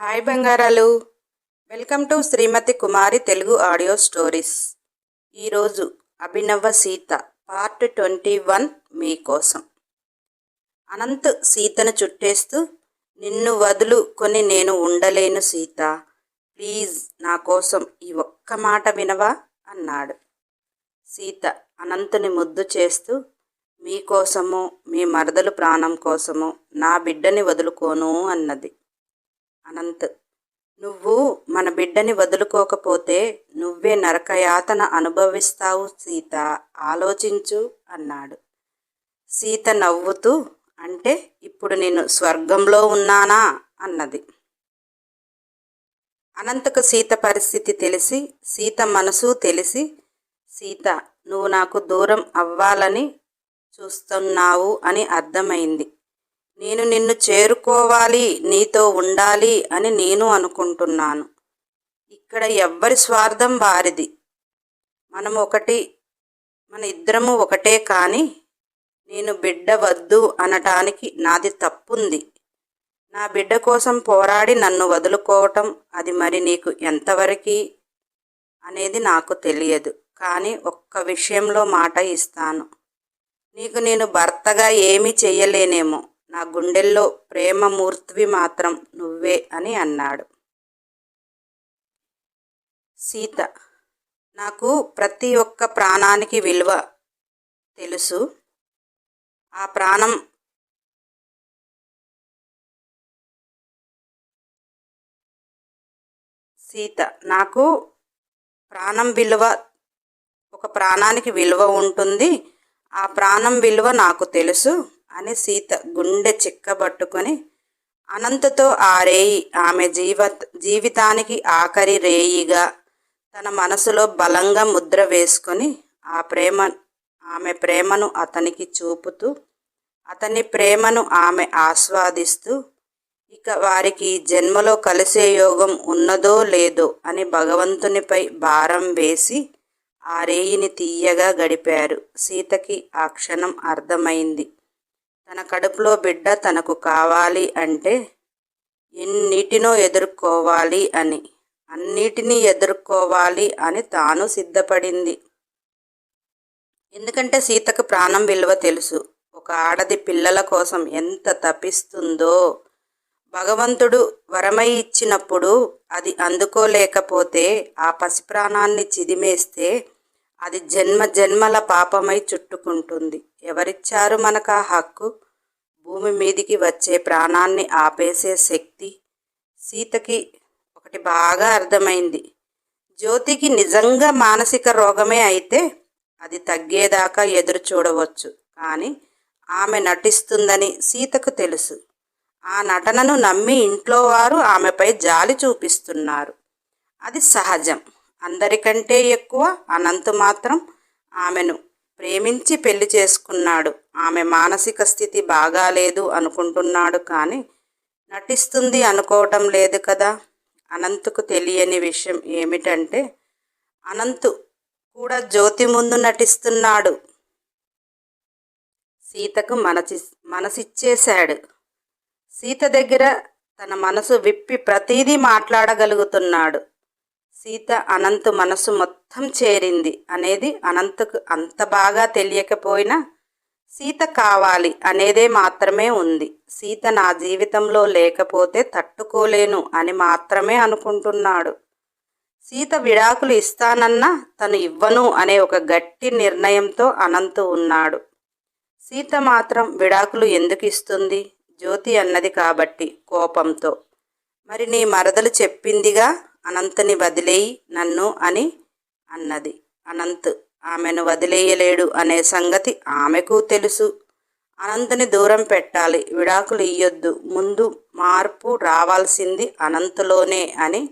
Hi బంగారాలు. Welcome to Srimathi Kumari Telugu audio stories. ఈరోజు Abhinava Sita part twenty one మీకోసం అనంత్ సీతను చుట్టేస్తూ నిన్ను వదులుకొని నేను ఉండలేను సీత. ప్లీజ్ నా కోసం ఈ ఒక్క మాట వినవా? అన్నాడు. సీత అనంతుని ముద్దు చేస్తూ మీకోసము మీ మరదలు ప్రాణం కోసము నా బిడ్డని వదులుకోను అన్నది. అనంత్. నువ్వు మన బిడ్డని వదులుకోకపోతే నువ్వే నరకయాతన అనుభవిస్తావు సీత. ఆలోచించు అన్నాడు. సీత నవ్వుతూ అంటే ఇప్పుడు నేను స్వర్గంలో ఉన్నానా? అన్నది. అనంతకు సీత పరిస్థితి తెలిసి సీత మనసు తెలిసి సీత నువ్వు నాకు దూరం అవ్వాలని చూస్తున్నావు అని అర్థమైంది. నేను నిన్ను చేరుకోవాలి నీతో ఉండాలి అని నేను అనుకుంటున్నాను. ఇక్కడ ఎవ్వరి స్వార్థం వారిది. మనం ఒకటి మన ఇద్దరము ఒకటే కానీ నేను బిడ్డ వద్దు అనటానికి నాది తప్పుంది. నా బిడ్డ కోసం పోరాడి నన్ను వదులుకోవటం అది మరి నీకు ఎంతవరకు అనేది నాకు తెలియదు. కానీ ఒక్క విషయంలో మాట ఇస్తాను. నీకు నేను భర్తగా ఏమీ చెయ్యలేనేమో. నా గుండెల్లో ప్రేమమూర్తివి మాత్రం నువ్వే అని అన్నాడు. సీత నాకు ప్రతి ఒక్క ప్రాణానికి విలువ తెలుసు. ఆ ప్రాణం సీత నాకు ప్రాణం విలువ ఒక ప్రాణానికి విలువ ఉంటుంది. ఆ ప్రాణం విలువ నాకు తెలుసు. అని సీత గుండె చిక్కబట్టుకొని అనంతతో ఆ రేయి ఆమె జీవ జీవితానికి ఆఖరి రేయిగా తన మనసులో బలంగా ముద్ర వేసుకొని ఆ ప్రేమ ఆమె ప్రేమను అతనికి చూపుతూ అతని ప్రేమను ఆమె ఆస్వాదిస్తూ ఇక వారికి జన్మలో కలిసే యోగం ఉన్నదో లేదో అని భగవంతునిపై భారం వేసి ఆ రేయిని తీయగా గడిపారు. సీతకి ఆ క్షణం అర్థమైంది. తన కడుపులో బిడ్డ తనకు కావాలి అంటే ఎన్నిటినో ఎదుర్కోవాలి అని అన్నిటినీ ఎదుర్కోవాలి అని తాను సిద్ధపడింది. ఎందుకంటే సీతకు ప్రాణం విలువ తెలుసు. ఒక ఆడది పిల్లల కోసం ఎంత తపిస్తుందో. భగవంతుడు వరమై ఇచ్చినప్పుడు అది అందుకోలేకపోతే ఆ పసి ప్రాణాన్ని చిదిమేస్తే అది జన్మ జన్మల పాపమై చుట్టుకుంటుంది. ఎవరిచ్చారు మనకు ఆ హక్కు? భూమి మీదికి వచ్చే ప్రాణాన్ని ఆపేసే శక్తి సీతకి ఒకటి బాగా అర్థమైంది. జ్యోతికి నిజంగా మానసిక రోగమే అయితే అది తగ్గేదాకా ఎదురు చూడవచ్చు. కానీ ఆమె నటిస్తుందని సీతకు తెలుసు. ఆ నటనను నమ్మి ఇంట్లో వారు ఆమెపై జాలి చూపిస్తున్నారు. అది సహజం. అందరికంటే ఎక్కువ అనంత్ మాత్రం ఆమెను ప్రేమించి పెళ్ళి చేసుకున్నాడు. ఆమె మానసిక స్థితి బాగాలేదు అనుకుంటున్నాడు కానీ నటిస్తుంది అనుకోవటం లేదు కదా. అనంతుకు తెలియని విషయం ఏమిటంటే అనంతు కూడా జ్యోతి ముందు నటిస్తున్నాడు. సీతకు మనసి మనసిచ్చేశాడు. సీత దగ్గర తన మనసు విప్పి ప్రతీదీ మాట్లాడగలుగుతున్నాడు. సీత అనంత్ మనసు మొత్తం చేరింది అనేది అనంతకు అంత బాగా తెలియకపోయినా సీత కావాలి అనేదే మాత్రమే ఉంది. సీత నా జీవితంలో లేకపోతే తట్టుకోలేను అని మాత్రమే అనుకుంటున్నాడు. సీత విడాకులు ఇస్తానన్నా తను ఇవ్వను అనే ఒక గట్టి నిర్ణయంతో అనంతు ఉన్నాడు. సీత మాత్రం విడాకులు ఎందుకు ఇస్తుంది? జ్యోతి అన్నది కాబట్టి కోపంతో. మరి నీ మరదలు చెప్పిందిగా? అనంతని వదిలేయి నన్ను అని అన్నది. అనంత్ ఆమెను వదిలేయలేడు అనే సంగతి ఆమెకు తెలుసు. అనంతని దూరం పెట్టాలి విడాకులు ఇయ్యొద్దు ముందు మార్పు రావాల్సింది అనంతలోనే అని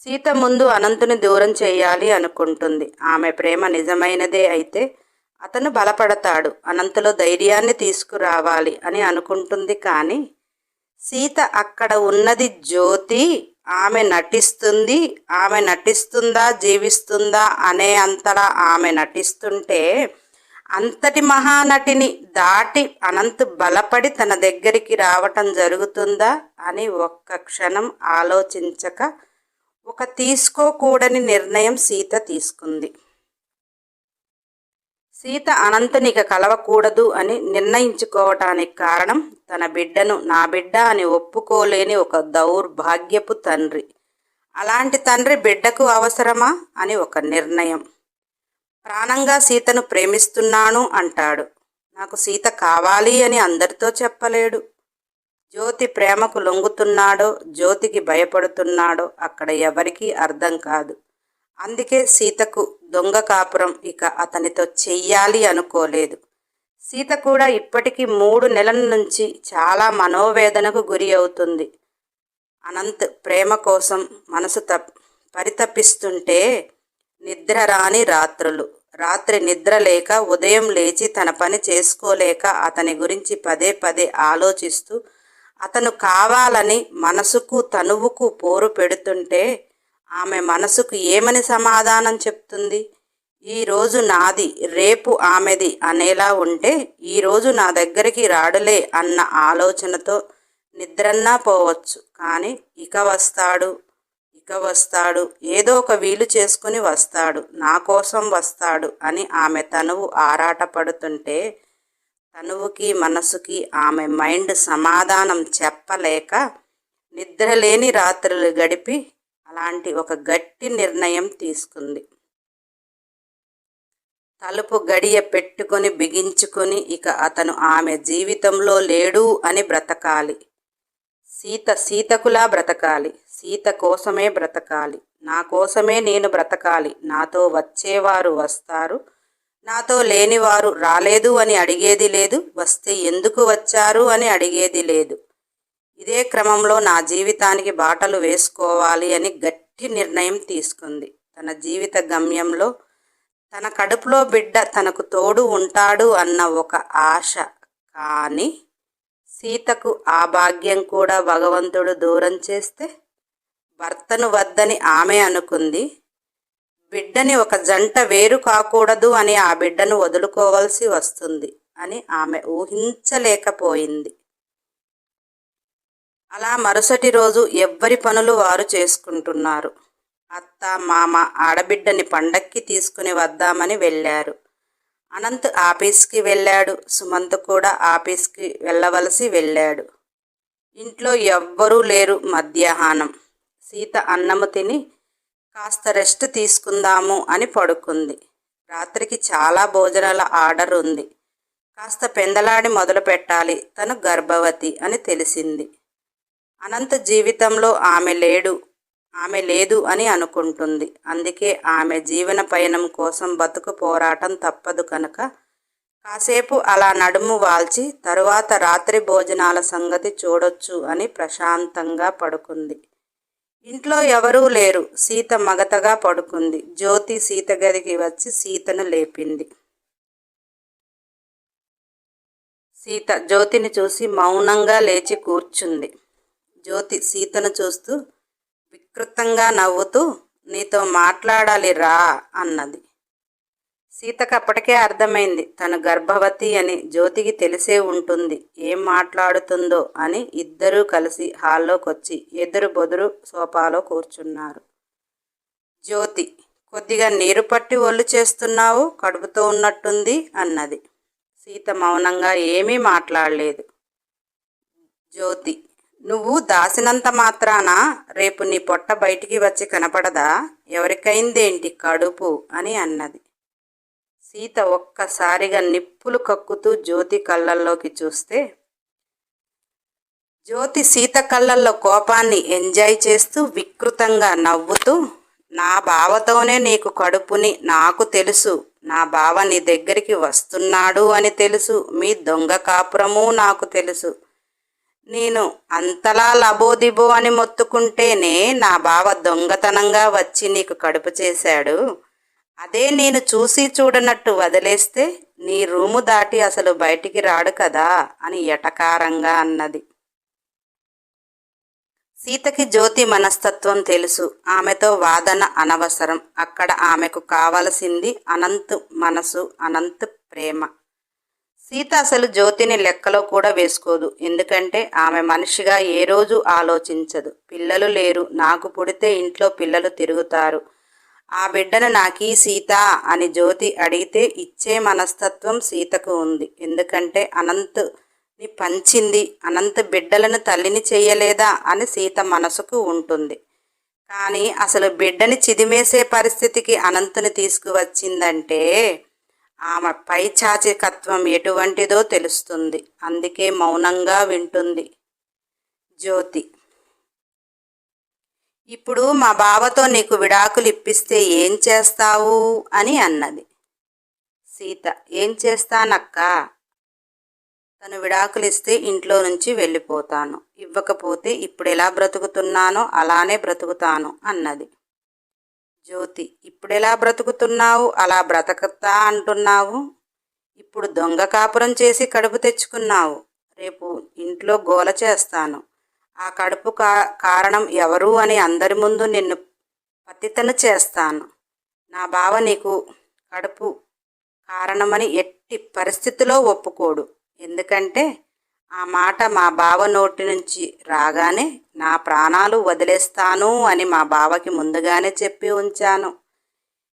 సీత ముందు అనంతుని దూరం చేయాలి అనుకుంటుంది. ఆమె ప్రేమ నిజమైనదే అయితే అతను బలపడతాడు అనంతలో ధైర్యాన్ని తీసుకురావాలి అని అనుకుంటుంది కానీ సీత అక్కడ ఉన్నది జ్యోతి ఆమె నటిస్తుంది ఆమె నటిస్తుందా జీవిస్తుందా అనే అంతలా ఆమె నటిస్తుంటే అంతటి మహానటిని దాటి అనంత్ బలపడి తన దగ్గరికి రావటం జరుగుతుందా అని ఒక్క క్షణం ఆలోచించక ఒక తీసుకోకూడని నిర్ణయం సీత తీసుకుంది. సీత అనంతునిక కలవకూడదు అని నిర్ణయించుకోవటానికి కారణం తన బిడ్డను నా బిడ్డ అని ఒప్పుకోలేని ఒక దౌర్భాగ్యపు తండ్రి. అలాంటి తండ్రి బిడ్డకు అవసరమా అని ఒక నిర్ణయం. ప్రాణంగా సీతను ప్రేమిస్తున్నాను అంటాడు. నాకు సీత కావాలి అని అందరితో చెప్పలేడు. జ్యోతి ప్రేమకు లొంగుతున్నాడో జ్యోతికి భయపడుతున్నాడో అక్కడ ఎవరికీ అర్థం కాదు. అందుకే సీతకు దొంగ కాపురం ఇక అతనితో చెయ్యాలి అనుకోలేదు. సీత కూడా ఇప్పటికీ మూడు నెలల నుంచి చాలా మనోవేదనకు గురి అవుతుంది. అనంత్ ప్రేమ కోసం మనసు తప్ పరితపిస్తుంటే నిద్ర రాని రాత్రులు. రాత్రి నిద్ర లేక ఉదయం లేచి తన పని చేసుకోలేక అతని గురించి పదే పదే ఆలోచిస్తూ అతను కావాలని మనసుకు తనువుకు పోరు పెడుతుంటే ఆమె మనసుకు ఏమని సమాధానం చెప్తుంది? ఈరోజు నాది రేపు ఆమెది అనేలా ఉంటే ఈరోజు నా దగ్గరికి రాడులే అన్న ఆలోచనతో నిద్రన్నా పోవచ్చు. కానీ ఇక వస్తాడు ఇక వస్తాడు ఏదో ఒక వీలు చేసుకుని వస్తాడు నా కోసం వస్తాడు అని ఆమె తనువు ఆరాటపడుతుంటే తనువుకి మనసుకి ఆమె మైండ్ సమాధానం చెప్పలేక నిద్రలేని రాత్రులు గడిపి అలాంటి ఒక గట్టి నిర్ణయం తీసుకుంది. తలుపు గడియ పెట్టుకొని బిగించుకొని ఇక అతను ఆమె జీవితంలో లేడు అని బ్రతకాలి. సీత సీతకులా బ్రతకాలి. సీత కోసమే బ్రతకాలి. నా కోసమే నేను బ్రతకాలి. నాతో వచ్చేవారు వస్తారు. నాతో లేనివారు రాలేదు అని అడిగేది లేదు. వస్తే ఎందుకు వచ్చారు అని అడిగేది లేదు. ఇదే క్రమంలో నా జీవితానికి బాటలు వేసుకోవాలి అని గట్టి నిర్ణయం తీసుకుంది. తన జీవిత గమ్యంలో తన కడుపులో బిడ్డ తనకు తోడు ఉంటాడు అన్న ఒక ఆశ. కానీ సీతకు ఆ భాగ్యం కూడా భగవంతుడు దూరం చేస్తే భర్తను వద్దని ఆమె అనుకుంది. బిడ్డని ఒక జంట వేరు కాకూడదు అని ఆ బిడ్డను వదులుకోవాల్సి వస్తుంది అని ఆమె ఊహించలేకపోయింది. అలా మరుసటి రోజు ఎవ్వరి పనులు వారు చేసుకుంటున్నారు. అత్త మామ ఆడబిడ్డని పండక్కి తీసుకుని వద్దామని వెళ్ళారు. అనంత్ ఆఫీస్కి వెళ్ళాడు. సుమంత్ కూడా ఆఫీస్కి వెళ్ళవలసి వెళ్ళాడు. ఇంట్లో ఎవ్వరూ లేరు మధ్యాహ్నం. సీత అన్నము తిని కాస్త రెస్ట్ తీసుకుందాము అని పడుకుంది. రాత్రికి చాలా భోజనాల ఆర్డర్ ఉంది. కాస్త పెందలాడి మొదలు పెట్టాలి తను గర్భవతి అని తెలిసింది. అనంత జీవితంలో ఆమె లేడు. ఆమె లేదు అని అనుకుంటుంది. అందుకే ఆమె జీవన పయనం కోసం బతుకు పోరాటం తప్పదు కనుక. కాసేపు అలా నడుము వాల్చి తరువాత రాత్రి భోజనాల సంగతి చూడొచ్చు అని ప్రశాంతంగా పడుకుంది. ఇంట్లో ఎవరూ లేరు. సీత మగతగా పడుకుంది. జ్యోతి సీత గదికి వచ్చి సీతను లేపింది. సీత జ్యోతిని చూసి మౌనంగా లేచి కూర్చుంది. జ్యోతి సీతను చూస్తూ వికృతంగా నవ్వుతూ నీతో మాట్లాడాలి రా అన్నది. సీతకు అప్పటికే అర్థమైంది తను గర్భవతి అని జ్యోతికి తెలిసే ఉంటుంది ఏం మాట్లాడుతుందో అని ఇద్దరూ కలిసి హాల్లోకి వచ్చి ఎదురు బొదురు సోఫాలో కూర్చున్నారు. జ్యోతి కొద్దిగా నీరు పట్టి ఒళ్ళు చేస్తున్నావు కడుపుతో ఉన్నట్టుంది అన్నది. సీత మౌనంగా ఏమీ మాట్లాడలేదు. జ్యోతి నువ్వు దాసినంత మాత్రాన రేపు నీ పొట్ట బయటికి వచ్చి కనపడదా? ఎవరికైందేంటి కడుపు? అని అన్నది. సీత ఒక్కసారిగా నిప్పులు కక్కుతూ జ్యోతి కళ్ళల్లోకి చూస్తే జ్యోతి సీత కళ్ళల్లో కోపాన్ని ఎంజాయ్ చేస్తూ వికృతంగా నవ్వుతూ నా బావతోనే నీకు కడుపుని నాకు తెలుసు. నా బావ నీ దగ్గరికి వస్తున్నాడు అని తెలుసు. మీ దొంగ కాపురము నాకు తెలుసు. నేను అంతలా లబోదిబో అని మొత్తుకుంటేనే నా బావ దొంగతనంగా వచ్చి నీకు కడుపు చేశాడు. అదే నేను చూసి చూడనట్టు వదిలేస్తే నీ రూము దాటి అసలు బయటికి రాడు కదా అని ఎటకారంగా అన్నది. సీతకి జ్యోతి మనస్తత్వం తెలుసు. ఆమెతో వాదన అనవసరం. అక్కడ ఆమెకు కావలసింది అనంత్ మనసు అనంత్ ప్రేమ. సీత అసలు జ్యోతిని లెక్కలో కూడా వేసుకోదు. ఎందుకంటే ఆమె మనిషిగా ఏ రోజు ఆలోచించదు. పిల్లలు లేరు. నాకు పుడితే ఇంట్లో పిల్లలు తిరుగుతారు. ఆ బిడ్డను నాకీ సీత అని జ్యోతి అడిగితే ఇచ్చే మనస్తత్వం సీతకు ఉంది. ఎందుకంటే అనంత్ని పంచింది. అనంత్ బిడ్డలను తల్లిని చేయలేదా అని సీత మనసుకు ఉంటుంది. కానీ అసలు బిడ్డని చిదిమేసే పరిస్థితికి అనంతుని తీసుకువచ్చిందంటే ఆమె పైచాచికత్వం ఎటువంటిదో తెలుస్తుంది. అందుకే మౌనంగా వింటుంది జ్యోతి. ఇప్పుడు మా బావతో నీకు విడాకులు ఇప్పిస్తే ఏం చేస్తావు? అని అన్నది. సీత ఏం చేస్తానక్క? తను విడాకులు ఇస్తే ఇంట్లో నుంచి వెళ్ళిపోతాను. ఇవ్వకపోతే ఇప్పుడు ఎలా బ్రతుకుతున్నానో అలానే బ్రతుకుతాను అన్నది. జ్యోతి ఇప్పుడెలా బ్రతుకుతున్నావు? అలా బ్రతకతా అంటున్నావు? ఇప్పుడు దొంగ కాపురం చేసి కడుపు తెచ్చుకున్నావు. రేపు ఇంట్లో గోల చేస్తాను. ఆ కడుపు కా కారణం ఎవరు అని అందరి ముందు నిన్ను పతితను చేస్తాను. నా బావ నీకు కడుపు కారణమని ఎట్టి పరిస్థితిలో ఒప్పుకోడు. ఎందుకంటే ఆ మాట మా బావ నోటి నుంచి రాగానే నా ప్రాణాలు వదిలేస్తాను అని మా బావకి ముందుగానే చెప్పి ఉంచాను.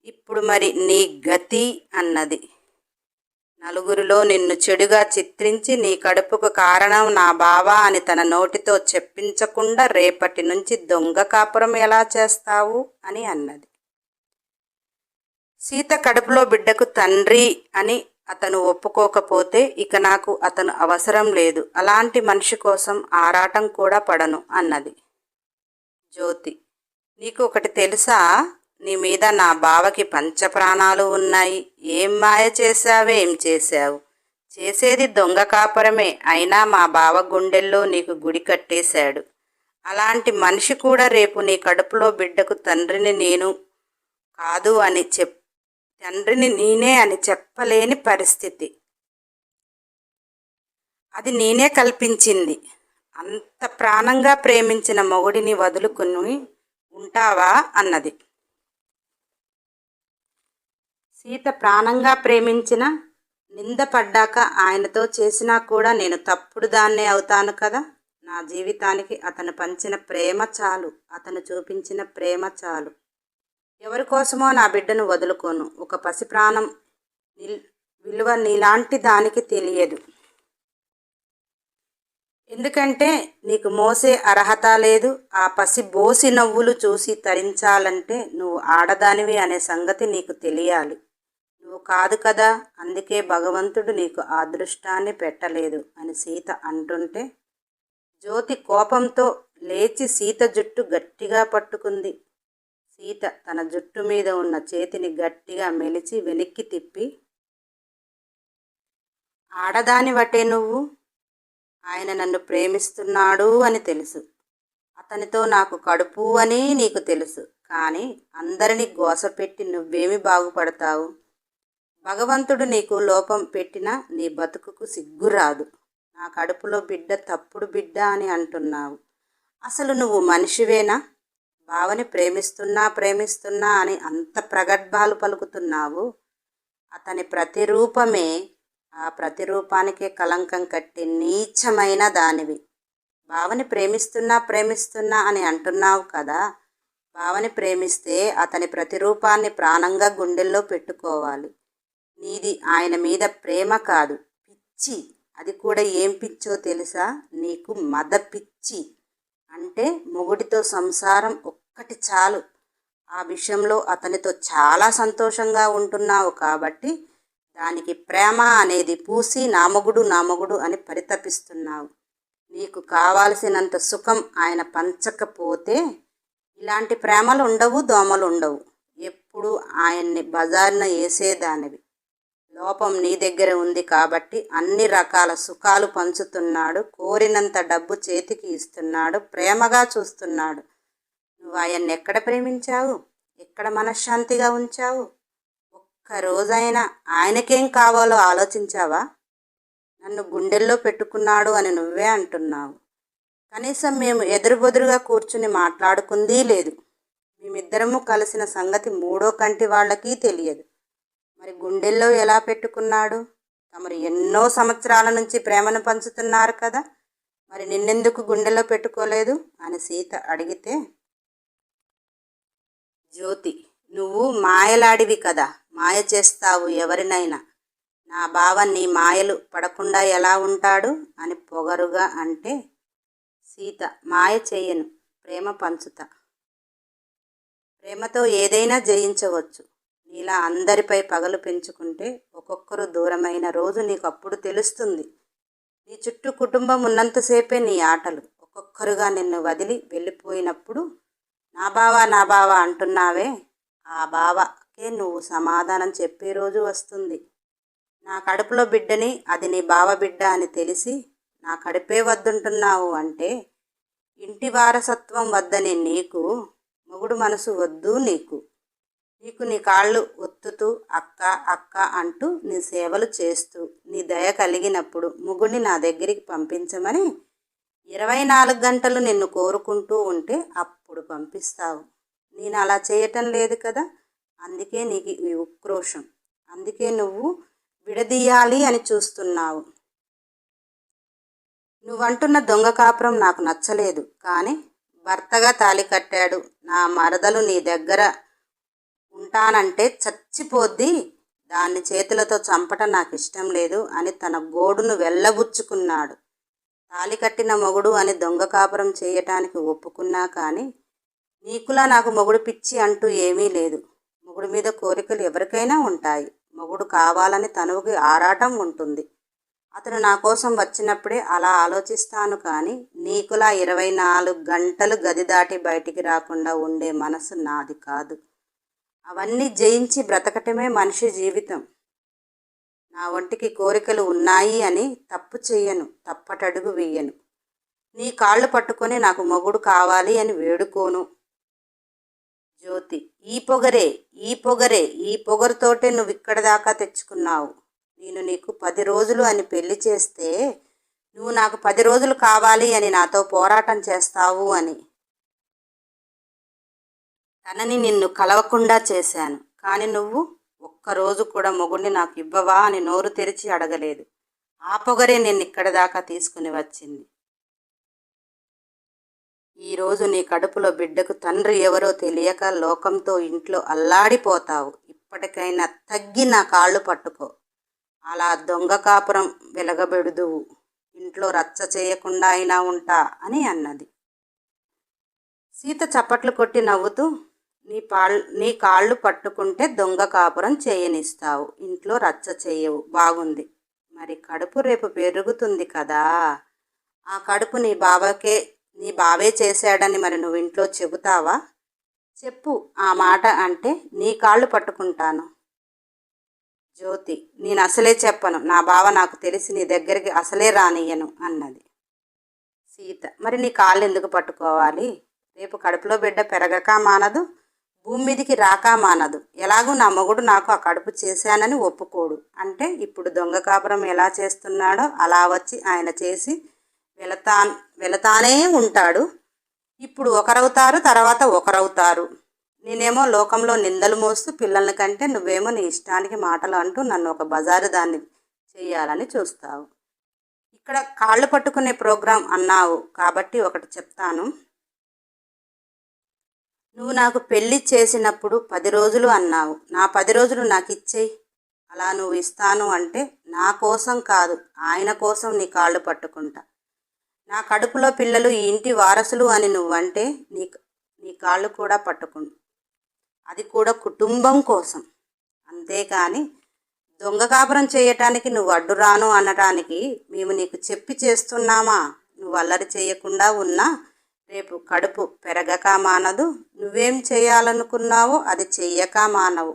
ఇప్పుడు మరి నీ గతి అన్నది. నలుగురిలో నిన్ను చెడుగా చిత్రించి నీ కడుపుకు కారణం నా బావ అని తన నోటితో చెప్పించకుండా రేపటి నుంచి దొంగ కాపురం ఎలా చేస్తావు అని అన్నది. సీత కడుపులో బిడ్డకు తండ్రి అని అతను ఒప్పుకోకపోతే ఇక నాకు అతను అవసరం లేదు. అలాంటి మనిషి కోసం ఆరాటం కూడా పడను అన్నది. జ్యోతి నీకు ఒకటి తెలుసా? నీ మీద నా బావకి పంచప్రాణాలు ఉన్నాయి. ఏం మాయ చేశావే? ఏం చేశావు? చేసేది దొంగ కాపరమే. అయినా మా బావ గుండెల్లో నీకు గుడి కట్టేశాడు. అలాంటి మనిషి కూడా రేపు నీ కడుపులో బిడ్డకు తండ్రిని నేను కాదు అని చెప్పు. తండ్రిని నేనే అని చెప్పలేని పరిస్థితి. అది నేనే కల్పించింది. అంత ప్రాణంగా ప్రేమించిన మొగుడిని వదులుకుని ఉంటావా అన్నది. సీత ప్రాణంగా ప్రేమించిన నిందపడ్డాక ఆయనతో చేసినా కూడా నేను తప్పుడు దాన్నే అవుతాను కదా. నా జీవితానికి అతను పంచిన ప్రేమ చాలు. అతను చూపించిన ప్రేమ చాలు. ఎవరి కోసమో నా బిడ్డను వదులుకోను. ఒక పసి ప్రాణం నిల్ విలువ నీలాంటి దానికి తెలియదు. ఎందుకంటే నీకు మోసే అర్హత లేదు. ఆ పసి బోసి నవ్వులు చూసి తరించాలంటే నువ్వు ఆడదానివి అనే సంగతి నీకు తెలియాలి. నువ్వు కాదు కదా అందుకే భగవంతుడు నీకు ఆ అదృష్టాన్ని పెట్టలేదు అని సీత అంటుంటే జ్యోతి కోపంతో లేచి సీత జుట్టు గట్టిగా పట్టుకుంది. సీత తన జుట్టు మీద ఉన్న చేతిని గట్టిగా మెలిచి వెనక్కి తిప్పి ఆడదాని వటే నువ్వు? ఆయన నన్ను ప్రేమిస్తున్నాడు అని తెలుసు. అతనితో నాకు కడుపు అని నీకు తెలుసు. కానీ అందరినీ గోసపెట్టి నువ్వేమి బాగుపడతావు? భగవంతుడు నీకు లోపం పెట్టినా నీ బతుకుకు సిగ్గు రాదు. నా కడుపులో బిడ్డ తప్పుడు బిడ్డ అని అంటున్నావు. అసలు నువ్వు మనిషివేనా? బావని ప్రేమిస్తున్నా ప్రేమిస్తున్నా అని అంత ప్రగడ్భాలు పలుకుతున్నావు. అతని ప్రతిరూపమే ఆ ప్రతిరూపానికే కలంకం కట్టి నీచమైన దానివి. బావని ప్రేమిస్తున్నా ప్రేమిస్తున్నా అని అంటున్నావు కదా బావని ప్రేమిస్తే అతని ప్రతిరూపాన్ని ప్రాణంగా గుండెల్లో పెట్టుకోవాలి. నీది ఆయన మీద ప్రేమ కాదు పిచ్చి. అది కూడా ఏం పిచ్చో తెలుసా? నీకు మద పిచ్చి. అంటే మొగుడితో సంసారం ఒక్కటి చాలు. ఆ విషయంలో అతనితో చాలా సంతోషంగా ఉంటున్నావు కాబట్టి దానికి ప్రేమ అనేది పూసి నామగుడు నామగుడు అని పరితపిస్తున్నావు. నీకు కావాల్సినంత సుఖం ఆయన పంచకపోతే ఇలాంటి ప్రేమలు ఉండవు దోమలు ఉండవు ఎప్పుడు ఆయన్ని బజార్న వేసేదానివి లోపం నీ దగ్గర ఉంది కాబట్టి అన్ని రకాల సుఖాలు పంచుతున్నాడు కోరినంత డబ్బు చేతికి ఇస్తున్నాడు ప్రేమగా చూస్తున్నాడు. నువ్వు ఆయన్ని ఎక్కడ ప్రేమించావు? ఎక్కడ మనశ్శాంతిగా ఉంచావు? ఒక్క రోజైనా ఆయనకేం కావాలో ఆలోచించావా? నన్ను గుండెల్లో పెట్టుకున్నాడు అని నువ్వే అంటున్నావు. కనీసం మేము ఎదురుబొదురుగా కూర్చుని మాట్లాడుకుందీ లేదు. మేమిద్దరము కలిసిన సంగతి మూడో కంటి వాళ్ళకి తెలియదు. మరి గుండెల్లో ఎలా పెట్టుకున్నాడు? తమరు ఎన్నో సంవత్సరాల నుంచి ప్రేమను పంచుతున్నారు కదా. మరి నిన్నెందుకు గుండెలో పెట్టుకోలేదు? అని సీత అడిగితే జ్యోతి నువ్వు మాయలాడివి కదా. మాయ చేస్తావు ఎవరినైనా. నా బావ నీ మాయలు పడకుండా ఎలా ఉంటాడు? అని పొగరుగా అంటే సీత మాయ చేయను. ప్రేమ పంచుతా. ప్రేమతో ఏదైనా జయించవచ్చు. నీలా అందరిపై పగలు పెంచుకుంటే ఒక్కొక్కరు దూరమైన రోజు నీకు అప్పుడు తెలుస్తుంది. నీ చుట్టూ కుటుంబం ఉన్నంతసేపే నీ ఆటలు. ఒక్కొక్కరుగా నిన్ను వదిలి వెళ్ళిపోయినప్పుడు నా బావా నా బావా అంటున్నావే. ఆ బావకే నువ్వు సమాధానం చెప్పే రోజు వస్తుంది. నా కడుపులో బిడ్డని అది నీ బావ బిడ్డ అని తెలిసి నా కడుపే వద్దుంటున్నావు అంటే ఇంటి వారసత్వం వద్దని నీకు మొగుడు మనసు వద్దు నీకు. నీకు నీ కాళ్ళు ఒత్తుతూ అక్క అక్క అంటూ నీ సేవలు చేస్తూ నీ దయ కలిగినప్పుడు ముగుడిని నా దగ్గరికి పంపించమని ఇరవై నాలుగు గంటలు నిన్ను కోరుకుంటూ ఉంటే అప్పుడు పంపిస్తావు. నేను అలా చేయటం లేదు కదా? అందుకే నీకు ఈ ఉక్రోషం. అందుకే నువ్వు విడదీయాలి అని చూస్తున్నావు. నువ్వంటున్న దొంగ కాపురం నాకు నచ్చలేదు. కానీ భర్తగా తాలి కట్టాడు. నా మరదలు నీ దగ్గర ఉంటానంటే చచ్చిపోద్ది. దాన్ని చేతులతో చంపటం నాకు ఇష్టం లేదు అని తన గోడును వెళ్ళబుచ్చుకున్నాడు. తాలి కట్టిన మొగుడు అని దొంగ కాపురం చేయటానికి ఒప్పుకున్నా కానీ నీకులా నాకు మొగుడు పిచ్చి అంటూ ఏమీ లేదు. మొగుడు మీద కోరికలు ఎవరికైనా ఉంటాయి. మొగుడు కావాలని తనువుకి ఆరాటం ఉంటుంది. అతను నా కోసం వచ్చినప్పుడే అలా ఆలోచిస్తాను కానీ నీకులా ఇరవై నాలుగు గంటలు గది దాటి బయటికి రాకుండా ఉండే మనసు నాది కాదు. అవన్నీ జయించి బ్రతకటమే మనిషి జీవితం. నా ఒంటికి కోరికలు ఉన్నాయి అని తప్పు చెయ్యను తప్పటడుగు వేయను. నీ కాళ్ళు పట్టుకొని నాకు మొగుడు కావాలి అని వేడుకోను. జ్యోతి ఈ పొగరే ఈ పొగరే ఈ పొగరుతోటే నువ్వు ఇక్కడ దాకా తెచ్చుకున్నావు. నేను నీకు పది రోజులు అని పెళ్ళి చేస్తే నువ్వు నాకు పది రోజులు కావాలి అని నాతో పోరాటం చేస్తావు అని. తనని నిన్ను కలవకుండా చేశాను. కానీ నువ్వు ఒక్కరోజు కూడా మొగుడిని నాకు ఇవ్వవా అని నోరు తెరిచి అడగలేదు. ఆ పొగరే నేను ఇక్కడ దాకా తీసుకుని వచ్చింది. ఈరోజు నీ కడుపులో బిడ్డకు తండ్రి ఎవరో తెలియక లోకంతో ఇంట్లో అల్లాడిపోతావు. ఇప్పటికైనా తగ్గి నా కాళ్ళు పట్టుకో. అలా దొంగ కాపురం వెలగబెడుదువు. ఇంట్లో రచ్చ చేయకుండా అయినా ఉంటా అని అన్నది. సీత చప్పట్లు కొట్టి నవ్వుతూ నీ పాల్ నీ కాళ్ళు పట్టుకుంటే దొంగ కాపురం చేయనిస్తావు. ఇంట్లో రచ్చ చేయవు. బాగుంది. మరి కడుపు రేపు పెరుగుతుంది కదా. ఆ కడుపు నీ బావకే నీ బావే చేశాడని మరి నువ్వు ఇంట్లో చెబుతావా? చెప్పు. ఆ మాట అంటే నీ కాళ్ళు పట్టుకుంటాను. జ్యోతి నేను అసలే చెప్పను. నా బావ నాకు తెలిసి నీ దగ్గరికి అసలే రానియ్యను అన్నది. సీత మరి నీ కాళ్ళు ఎందుకు పట్టుకోవాలి? రేపు కడుపులో బిడ్డ పెరగక మానదు. భూమి మీదికి రాక మానదు. ఎలాగూ నా మొగుడు నాకు ఆ కడుపు చేశానని ఒప్పుకోడు. అంటే ఇప్పుడు దొంగ కాపురం ఎలా చేస్తున్నాడో అలా వచ్చి ఆయన చేసి వెళతా వెళతానే ఉంటాడు. ఇప్పుడు ఒకరవుతారు తర్వాత ఒకరవుతారు. నేనేమో లోకంలో నిందలు మోస్తూ పిల్లల కంటే నువ్వేమో నీ ఇష్టానికి మాటలు అంటూ నన్ను ఒక బజారు దాన్ని చేయాలని చూస్తావు. ఇక్కడ కాళ్ళు పట్టుకునే ప్రోగ్రాం అన్నావు కాబట్టి ఒకటి చెప్తాను. నువ్వు నాకు పెళ్ళి చేసినప్పుడు పది రోజులు అన్నావు. నా పది రోజులు నాకు ఇచ్చేయి. అలా నువ్వు ఇస్తాను అంటే నా కోసం కాదు ఆయన కోసం నీ కాళ్ళు పట్టుకుంటా. నా కడుపులో పిల్లలు ఈ ఇంటి వారసులు అని నువ్వంటే నీ నీ కాళ్ళు కూడా పట్టుకుంటు అది కూడా కుటుంబం కోసం. అంతేకాని దొంగ కాపురం చేయటానికి నువ్వు అడ్డురాను అనటానికి మేము నీకు చెప్పి చేస్తున్నామా? నువ్వు అల్లరి చేయకుండా ఉన్నా రేపు కడుపు పెరగక మానదు. నువ్వేం చేయాలనుకున్నావో అది చెయ్యక మానవు.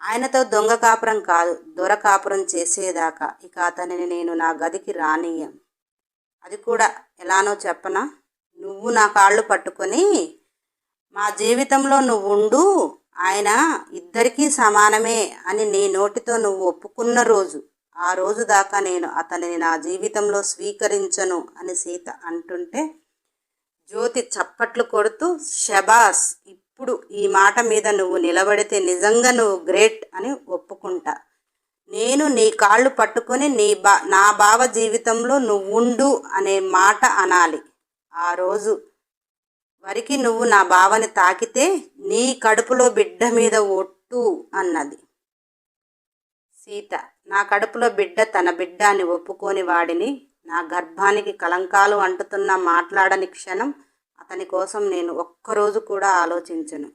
ఆయనతో దొంగ కాపురం కాదు దొర కాపురం చేసేదాకా. ఇక అతనిని నేను నా గదికి రానియ్యం. అది కూడా ఎలానో చెప్పనా? నువ్వు నా కాళ్ళు పట్టుకొని మా జీవితంలో నువ్వు ఉండు ఆయన ఇద్దరికీ సమానమే అని నీ నోటితో నువ్వు ఒప్పుకున్న రోజు. ఆ రోజు దాకా నేను అతనిని నా జీవితంలో స్వీకరించను అని సీత అంటుంటే జ్యోతి చప్పట్లు కొడుతూ షబాస్ ఇప్పుడు ఈ మాట మీద నువ్వు నిలబడితే నిజంగా నువ్వు గ్రేట్ అని ఒప్పుకుంటా. నేను నీ కాళ్ళు పట్టుకొని నీ బా నా బావ జీవితంలో నువ్వు ఉండు అనే మాట అనాలి. ఆ రోజు వరికి నువ్వు నా బావని తాకితే నీ కడుపులో బిడ్డ మీద ఒట్టు అన్నది. సీత నా కడుపులో బిడ్డ తన బిడ్డ అని ఒప్పుకోని వాడిని నా గర్భానికి కలంకాలు అంటుతున్న మాట్లాడని క్షణం అతని కోసం నేను ఒక్కరోజు కూడా ఆలోచించను.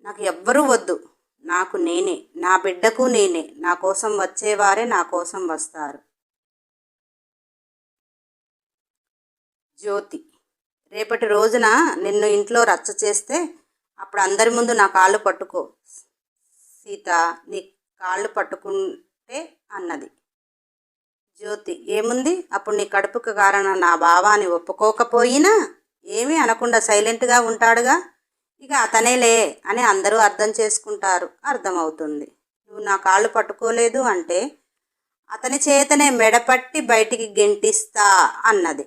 నాకు ఎవ్వరూ వద్దు. నాకు నేనే. నా బిడ్డకు నేనే. నా కోసం వచ్చేవారే నా కోసం వస్తారు. జ్యోతి రేపటి రోజున నిన్ను ఇంట్లో రచ్చ చేస్తే అప్పుడు అందరి ముందు నా కాళ్ళు పట్టుకో. సీత నీ కాళ్ళు పట్టుకుంటే అన్నది. జ్యోతి ఏముంది? అప్పుడు నీ కడుపుకు కారణం నా బావాని ఒప్పుకోకపోయినా ఏమీ అనకుండా సైలెంట్గా ఉంటాడుగా? ఇక అతనేలే అని అందరూ అర్థం చేసుకుంటారు. అర్థమవుతుంది. నువ్వు నా కాళ్ళు పట్టుకోలేదు అంటే అతని చేతనే మెడపట్టి బయటికి గెంటిస్తా అన్నది.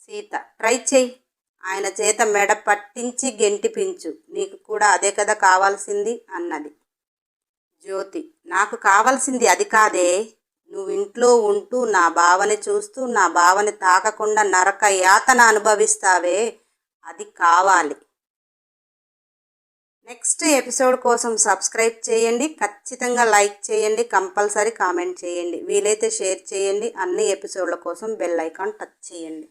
సీత ట్రై చెయ్యి. ఆయన చేత మెడ పట్టించి గెంటిపించు. నీకు కూడా అదే కదా కావాల్సింది అన్నది. జ్యోతి నాకు కావాల్సింది అది కాదే? నువ్వు ఇంట్లో ఉంటూ నా బావని చూస్తూ నా బావని తాకకుండా నరక యాతన అనుభవిస్తావే అది కావాలి. నెక్స్ట్ ఎపిసోడ్ కోసం సబ్స్క్రైబ్ చేయండి ఖచ్చితంగా లైక్ చేయండి కంపల్సరీ కామెంట్ చేయండి. వీలైతే షేర్ చేయండి అన్ని ఎపిసోడ్ల కోసం బెల్ ఐకాన్ టచ్ చేయండి.